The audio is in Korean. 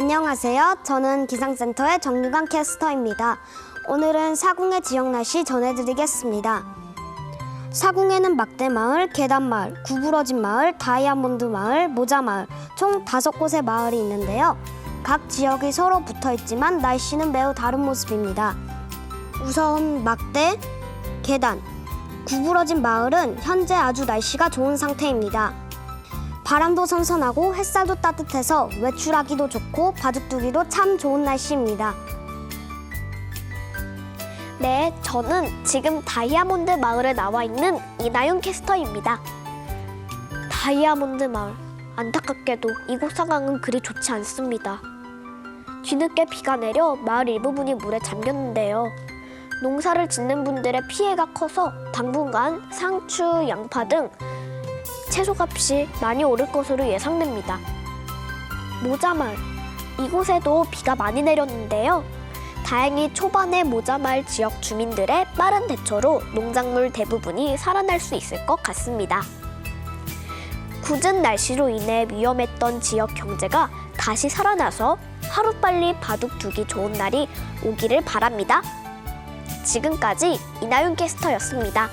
안녕하세요. 저는 기상센터의 정유관 캐스터입니다. 오늘은 사궁의 지역 날씨 전해드리겠습니다. 사궁에는 막대마을, 계단마을, 구부러진 마을, 다이아몬드 마을, 모자마을 총 다섯 곳의 마을이 있는데요. 각 지역이 서로 붙어 있지만 날씨는 매우 다른 모습입니다. 우선 막대, 계단, 구부러진 마을은 현재 아주 날씨가 좋은 상태입니다. 바람도 선선하고 햇살도 따뜻해서 외출하기도 좋고 바둑두기도 참 좋은 날씨입니다. 네, 저는 지금 다이아몬드 마을에 나와 있는 이나윤 캐스터입니다. 다이아몬드 마을. 안타깝게도 이곳 상황은 그리 좋지 않습니다. 뒤늦게 비가 내려 마을 일부분이 물에 잠겼는데요. 농사를 짓는 분들의 피해가 커서 당분간 상추, 양파 등 채소값이 많이 오를 것으로 예상됩니다. 모자마을. 이곳에도 비가 많이 내렸는데요. 다행히 초반에 모자마을 지역 주민들의 빠른 대처로 농작물 대부분이 살아날 수 있을 것 같습니다. 굳은 날씨로 인해 위험했던 지역 경제가 다시 살아나서 하루빨리 바둑 두기 좋은 날이 오기를 바랍니다. 지금까지 이나윤 캐스터였습니다.